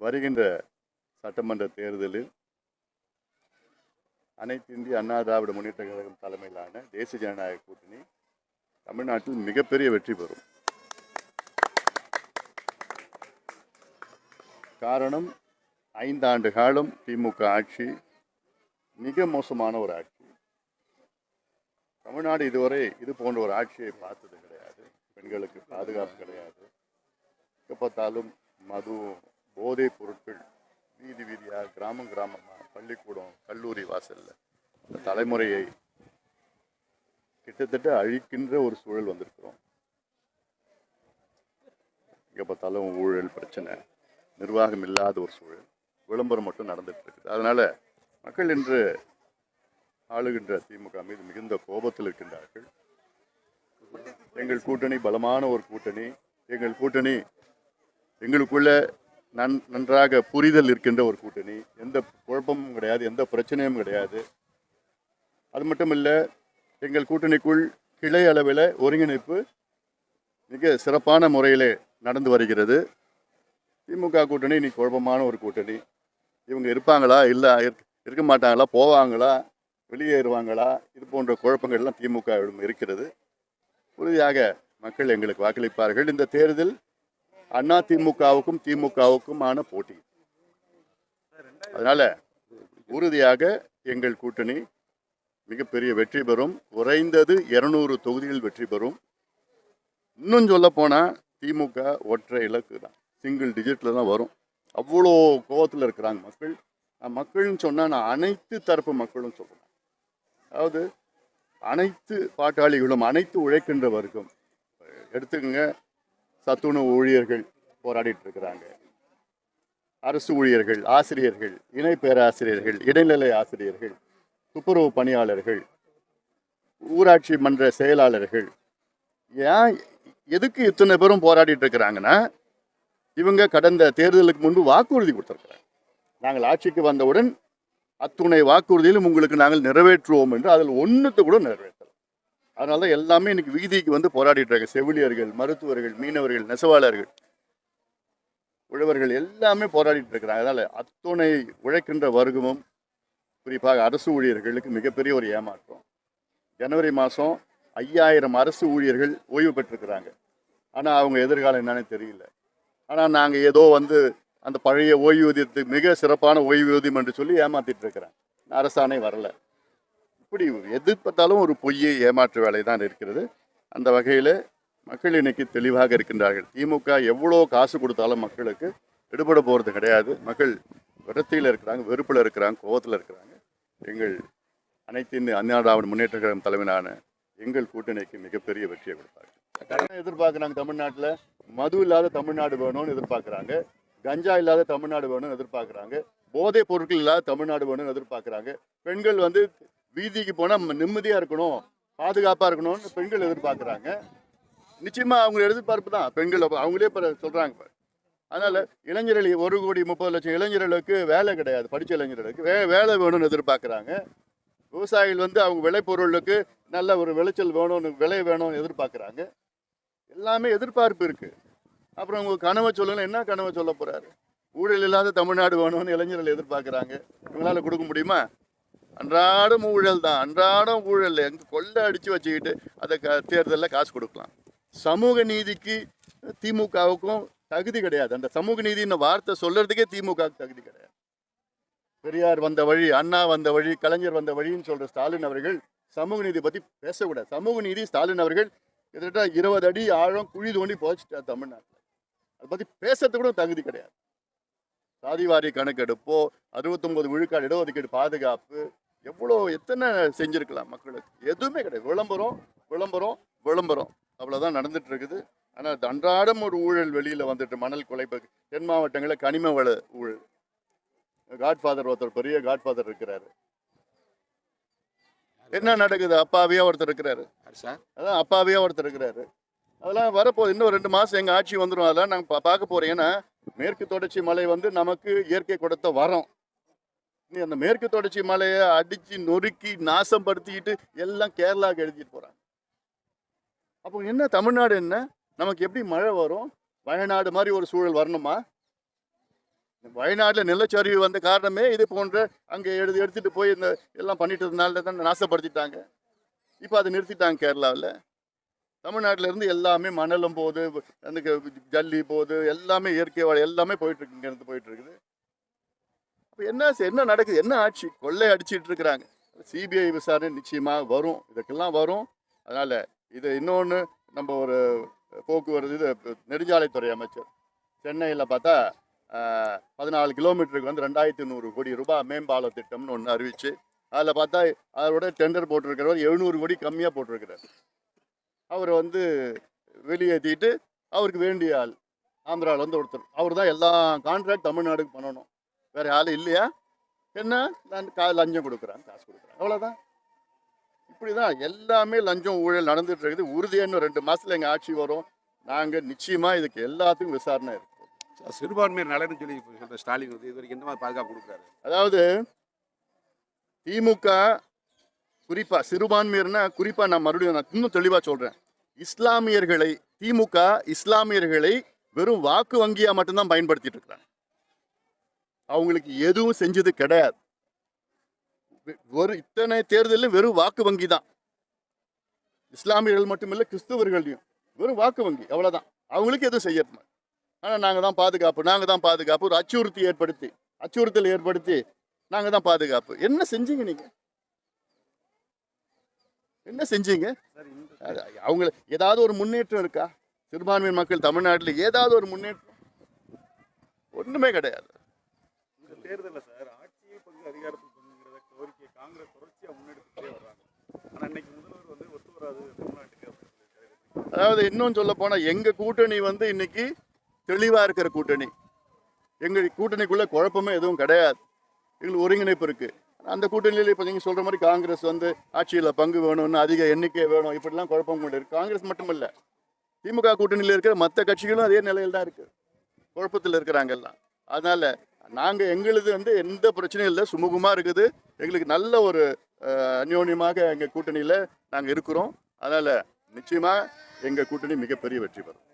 வருகின்ற சட்டமன்ற தேர்தலில் அனைத்து இந்திய அண்ணா திராவிட முன்னேற்ற கழகம் தலைமையிலான தேசிய ஜனநாயக கூட்டணி தமிழ்நாட்டில் மிகப்பெரிய வெற்றி பெறும். காரணம் ஐந்தாண்டு காலம் திமுக ஆட்சி மிக மோசமான ஒரு ஆட்சி. தமிழ்நாடு இதுவரை இது போன்ற ஒரு ஆட்சியை பார்த்தது கிடையாது. பெண்களுக்கு பாதுகாப்பு கிடையாது. எப்போ பார்த்தாலும் மது போதைப் பொருட்கள் வீதி வீதியாக கிராமம் கிராமமாக பள்ளிக்கூடம் கல்லூரி வாசலில் தலைமுறையை கிட்டத்தட்ட அழிக்கின்ற ஒரு சூழல் வந்திருக்கிறோம். எங்கே பார்த்தாலும் ஊழல் பிரச்சனை நிர்வாகம் இல்லாத ஒரு சூழல் விளம்பரம் மட்டும் நடந்துட்டு இருக்குது. அதனால் மக்கள் இன்று ஆளுகின்ற திமுக மீது மிகுந்த கோபத்தில் இருக்கின்றார்கள். எங்கள் கூட்டணி பலமான ஒரு கூட்டணி. எங்கள் கூட்டணி எங்களுக்குள்ள நன் நன்றாக புரிதல் இருக்கின்ற ஒரு கூட்டணி. எந்த குழப்பமும் கிடையாது எந்த பிரச்சனையும் கிடையாது. அது மட்டும் இல்லை எங்கள் கூட்டணிக்குள் கிளை அளவில் ஒருங்கிணைப்பு மிக சிறப்பான முறையில் நடந்து வருகிறது. திமுக கூட்டணி இன்னைக்கு குழப்பமான ஒரு கூட்டணி. இவங்க இருப்பாங்களா? இல்லை இருக்க மாட்டாங்களா? போவாங்களா? வெளியேறுவாங்களா? இது போன்ற குழப்பங்கள்லாம் திமுகவிடம் இருக்கிறது. உறுதியாக மக்கள் எங்களுக்கு வாக்களிப்பார்கள். இந்த தேர்தல் அண்ணா திமுகவுக்கும் திமுகவுக்கும் ஆன போட்டி. அதனால உறுதியாக எங்கள் கூட்டணி மிகப்பெரிய வெற்றி பெறும். குறைந்தது இருநூறு தொகுதிகள் வெற்றி பெறும். இன்னும் சொல்ல போனால் திமுக ஒற்றை இலக்கு தான். சிங்கிள் டிஜிட்டில் தான் வரும். அவ்வளோ கோபத்தில் இருக்கிறாங்க மக்கள். நான் மக்கள்னு சொன்னால் நான் அனைத்து தரப்பு மக்களும் சொல்கிறேன் அதாவது அனைத்து பாட்டாளிகளும் அனைத்து உழைக்கின்ற வர்க்கம் எடுத்துக்கங்க சத்துணவு ஊழியர்கள் போராடிட்டு இருக்கிறாங்க அரசு ஊழியர்கள் ஆசிரியர்கள் இணை பேராசிரியர்கள் இடைநிலை ஆசிரியர்கள் துப்புரவு பணியாளர்கள் ஊராட்சி மன்ற செயலாளர்கள். ஏன் எதுக்கு இத்தனை பேரும் போராடிட்டு இருக்கிறாங்கன்னா இவங்க கடந்த தேர்தலுக்கு முன்பு வாக்குறுதி கொடுத்துருக்குறாங்க. நாங்கள் ஆட்சிக்கு வந்தவுடன் அத்துணை வாக்குறுதியிலும் உங்களுக்கு நாங்கள் நிறைவேற்றுவோம் என்று அதில் ஒன்றுத்தை கூட நிறைவேற்ற அதனால தான் எல்லாமே இன்னைக்கு வீதிக்கு வந்து போராடிட்டு இருக்காங்க. செவிலியர்கள் மருத்துவர்கள் மீனவர்கள் நெசவாளர்கள் உழவர்கள் எல்லாமே போராடிட்டு இருக்கிறாங்க. அதனால் அத்துணை உழைக்கின்ற வர்க்கமும் குறிப்பாக அரசு ஊழியர்களுக்கு மிகப்பெரிய ஒரு ஏமாற்றம். ஜனவரி மாதம் ஐயாயிரம் அரசு ஊழியர்கள் ஓய்வு பெற்றிருக்கிறாங்க. ஆனால் அவங்க எதிர்காலம் என்னன்னு தெரியல. ஆனால் நாங்கள் ஏதோ வந்து அந்த பழைய ஓய்வூதியத்துக்கு மிக சிறப்பான ஓய்வூதியம் என்று சொல்லி ஏமாத்திட்டு இருக்கிறாங்க. அரசாணை வரலை. இப்படி எது பார்த்தாலும் ஒரு பொய்யை ஏமாற்று வேலை தான் இருக்கிறது. அந்த வகையில் மக்கள் இன்னைக்கு தெளிவாக இருக்கின்றார்கள். திமுக எவ்வளோ காசு கொடுத்தாலும் மக்களுக்கு விடுபட போகிறது கிடையாது. மக்கள் விரத்தியில் இருக்கிறாங்க வெறுப்பில் இருக்கிறாங்க கோபத்தில் இருக்கிறாங்க. எங்கள் அனைத்து இந்திய அண்ணா முன்னேற்ற கழகம் தலைமையிலான எங்கள் கூட்டணிக்கு மிகப்பெரிய வெற்றியை கொடுத்தாங்க கடனை எதிர்பார்க்குறாங்க தமிழ்நாட்டில். மது இல்லாத தமிழ்நாடு வேணும்னு எதிர்பார்க்குறாங்க. கஞ்சா இல்லாத தமிழ்நாடு வேணும்னு எதிர்பார்க்குறாங்க. போதைப் பொருட்கள் இல்லாத தமிழ்நாடு வேணும்னு எதிர்பார்க்குறாங்க. பெண்கள் வந்து வீதிக்கு போனால் நிம்மதியாக இருக்கணும் பாதுகாப்பாக இருக்கணும்னு பெண்கள் எதிர்பார்க்குறாங்க. நிச்சயமாக அவங்க எதிர்பார்ப்பு தான். பெண்கள் அவங்களே இப்போ சொல்கிறாங்க அதனால் இளைஞர்கள் ஒரு கோடி முப்பது லட்சம் இளைஞர்களுக்கு வேலை கிடையாது படித்த இளைஞர்களுக்கு. வே வேலை வேணும்னு எதிர்பார்க்குறாங்க. விவசாயிகள் வந்து அவங்க விளைபொருளுக்கு நல்ல ஒரு விளைச்சல் வேணும்னு விலை வேணும்னு எதிர்பார்க்குறாங்க. எல்லாமே எதிர்பார்ப்பு இருக்குது அப்புறம் அவங்க கனவை சொல்லணும் என்ன கனவை சொல்ல போகிறாரு ஊழல் இல்லாத தமிழ்நாடு வேணும்னு இளைஞர்கள் எதிர்பார்க்குறாங்க. இவங்களால் கொடுக்க முடியுமா? அன்றாடம் ஊழல் தான். அன்றாடம் ஊழல். எங்க கொள்ளை அடித்து வச்சுக்கிட்டு அதை க தேர்தலில் காசு கொடுக்கலாம். சமூக நீதிக்கு திமுகவுக்கும் தகுதி கிடையாது. அந்த சமூக நீதின்னு வார்த்தை சொல்கிறதுக்கே திமுகவுக்கு தகுதி கிடையாது. பெரியார் வந்த வழி அண்ணா வந்த வழி கலைஞர் வந்த வழின்னு சொல்கிற ஸ்டாலின் அவர்கள் சமூக நீதி பற்றி பேசக்கூடாது. சமூக நீதி ஸ்டாலின் அவர்கள் கிட்டத்தட்ட இருபது அடி ஆழம் குழி தோண்டி போச்சுட்டார் தமிழ்நாட்டில். அதை பற்றி பேசுறதுக்கு கூட தகுதி கிடையாது. சாதிவாரி கணக்கெடுப்போ அறுபத்தொன்பது விழுக்காடு இடஒதுக்கீடு பாதுகாப்பு எவ்வளோ எத்தனை செஞ்சிருக்கலாம் மக்களுக்கு? எதுவுமே கிடையாது. விளம்பரம் விளம்பரம் விளம்பரம். அவ்வளோதான் நடந்துட்டு இருக்குது. ஆனால் அன்றாடம் ஒரு ஊழல் வெளியில் வந்துட்டு மணல் குலைப்பு தென் மாவட்டங்களில் கனிம வள ஊழல். காட்ஃபாதர் ஒருத்தர் பெரிய காட்ஃபாதர் இருக்கிறாரு. என்ன நடக்குது? அப்பாவியா ஒருத்தர் இருக்கிறாரு. அதான் அப்பாவியா ஒருத்தர் இருக்கிறாரு. அதெல்லாம் வரப்போகுது. இன்னும் ரெண்டு மாதம் எங்கள் ஆட்சி வந்துடும் அதெல்லாம் நாங்கள் பார்க்க போகிறோம் ஏன்னா மேற்கு தொடர்ச்சி மலை வந்து நமக்கு இயற்கை கொடுத்த வரம். நீ அந்த மேற்கு தொடர்ச்சி மலையை அடித்து நொறுக்கி நாசப்படுத்திக்கிட்டு எல்லாம் கேரளாவுக்கு எழுதிட்டு போகிறாங்க அப்போ என்ன தமிழ்நாடு என்ன? நமக்கு எப்படி மழை வரும்? வயநாடு மாதிரி ஒரு சூழல் வரணுமா? வயநாட்டில் நிலச்சரிவு வந்த காரணமே இது போன்ற அங்கே எடுத்து எடுத்துகிட்டு போய் இந்த எல்லாம் பண்ணிட்டதுனால தான் நாசப்படுத்திட்டாங்க. இப்போ அதை நிறுத்திட்டாங்க கேரளாவில். தமிழ்நாட்டிலேருந்து எல்லாமே மணலும் போகுது அந்த க- ஜல்லி போகுது எல்லாமே இயற்கை வளம் எல்லாமே போயிட்டுருக்கு இங்கேருந்து போயிட்டு இப்போ என்ன செ- என்ன நடக்குது? என்ன ஆட்சி? கொள்ளை அடிச்சிட்டு இருக்கிறாங்க. சிபிஐ விசாரணை நிச்சயமாக வரும். இதுக்கெல்லாம் வரும். அதனால் இது இன்னொன்று நம்ம ஒரு போக்குவரத்து இது நெடுஞ்சாலைத்துறை அமைச்சர். சென்னையில் பார்த்தா பதினாலு கிலோமீட்டருக்கு வந்து ரெண்டாயிரத்தி நூறு கோடி ரூபாய் மேம்பால திட்டம்னு ஒன்று அறிவிச்சு. அதில் பார்த்தா அதோட டெண்டர் போட்டிருக்கிறவர் எழுநூறு கோடி கம்மியாக போட்டிருக்கிறார். அவர் வந்து வெளியேற்றிட்டு அவருக்கு வேண்டிய ஆள் ஆந்திராவில் வந்து ஒருத்தர். அவர் தான் எல்லா கான்ட்ராக்ட் தமிழ்நாடுக்கு பண்ணணும். வேற ஆள் இல்லையா? என்ன? நான் கா லஞ்சம் கொடுக்குறான் காசு கொடுக்குறேன். அவ்வளோதான் இப்படி தான் எல்லாமே லஞ்சம் ஊழல் நடந்துட்டு இருக்குது. உறுதியாக இன்னும் ரெண்டு மாசத்துல எங்கள் ஆட்சி வரும். நாங்கள் நிச்சயமாக இதுக்கு எல்லாத்துக்கும் விசாரணை இருக்கு. சிறுபான்மையர் நலன்னு சொல்லி சொல்ற ஸ்டாலின் வந்து இது வரைக்கும் எந்த மாதிரி பாதுகாப்பு கொடுக்குறாரு? அதாவது திமுக குறிப்பா சிறுபான்மையர்னா குறிப்பா நான் மறுபடியும் நான் இன்னும் தெளிவா சொல்றேன். இஸ்லாமியர்களை திமுக இஸ்லாமியர்களை வெறும் வாக்கு வங்கியா மட்டும்தான் பயன்படுத்திட்டு இருக்கிறாங்க. அவங்களுக்கு எதுவும் செஞ்சது கிடையாது. ஒரு இத்தனை தேர்தலில் வெறும் வாக்கு வங்கி தான். இஸ்லாமியர்கள் மட்டுமில்லை கிறிஸ்தவர்களையும் வெறும் வாக்கு வங்கி அவ்வளோதான் அவங்களுக்கு எதுவும் செய்ய ஆனால் நாங்கள் தான் பாதுகாப்பு நாங்கள் தான் பாதுகாப்பு ஒரு அச்சுறுத்தி ஏற்படுத்தி அச்சுறுத்தல் ஏற்படுத்தி நாங்கள் தான் பாதுகாப்பு. என்ன செஞ்சீங்க நீங்கள் என்ன செஞ்சீங்க? அது அவங்க ஏதாவது ஒரு முன்னேற்றம் இருக்கா? சிறுபான்மை மக்கள் தமிழ்நாட்டில் ஏதாவது ஒரு முன்னேற்றம்? ஒன்றுமே கிடையாது. தேர்தலில் சார் ஆட்சியை பங்கு அதிகாரத்தில் பங்குங்கிறத கோரிக்கையை காங்கிரஸ் தொடர்ச்சியாக முன்னெடுத்துட்டே வர்றாங்க. ஆனால் இன்னைக்கு முதல்வர் வந்து ஒத்து வராது தமிழ்நாட்டுக்கு அதாவது இன்னும் சொல்ல போனால் எங்கள் கூட்டணி வந்து இன்னைக்கு தெளிவாக இருக்கிற கூட்டணி. எங்கள் கூட்டணிக்குள்ளே குழப்பமே எதுவும் கிடையாது. எங்களுக்கு ஒருங்கிணைப்பு இருக்குது அந்த கூட்டணியில் இப்போ நீங்கள் சொல்கிற மாதிரி காங்கிரஸ் வந்து ஆட்சியில் பங்கு வேணும்னு அதிக எண்ணிக்கை வேணும் இப்படிலாம் குழப்பம் கொண்டு இருக்குது காங்கிரஸ் மட்டும் இல்லை திமுக கூட்டணியில் இருக்கிற மற்ற கட்சிகளும் அதே நிலையில் தான் இருக்குது குழப்பத்தில் இருக்கிறாங்க எல்லாம். அதனால் நாங்கள் எங்களுது வந்து எந்த பிரச்சனையும் இல்லை சுமூகமாக இருக்குது. எங்களுக்கு நல்ல ஒரு அந்யோன்யமாக எங்கள் கூட்டணியில் நாங்கள் இருக்கிறோம். அதனால் நிச்சயமாக எங்கள் கூட்டணி மிகப்பெரிய வெற்றி பெறும்.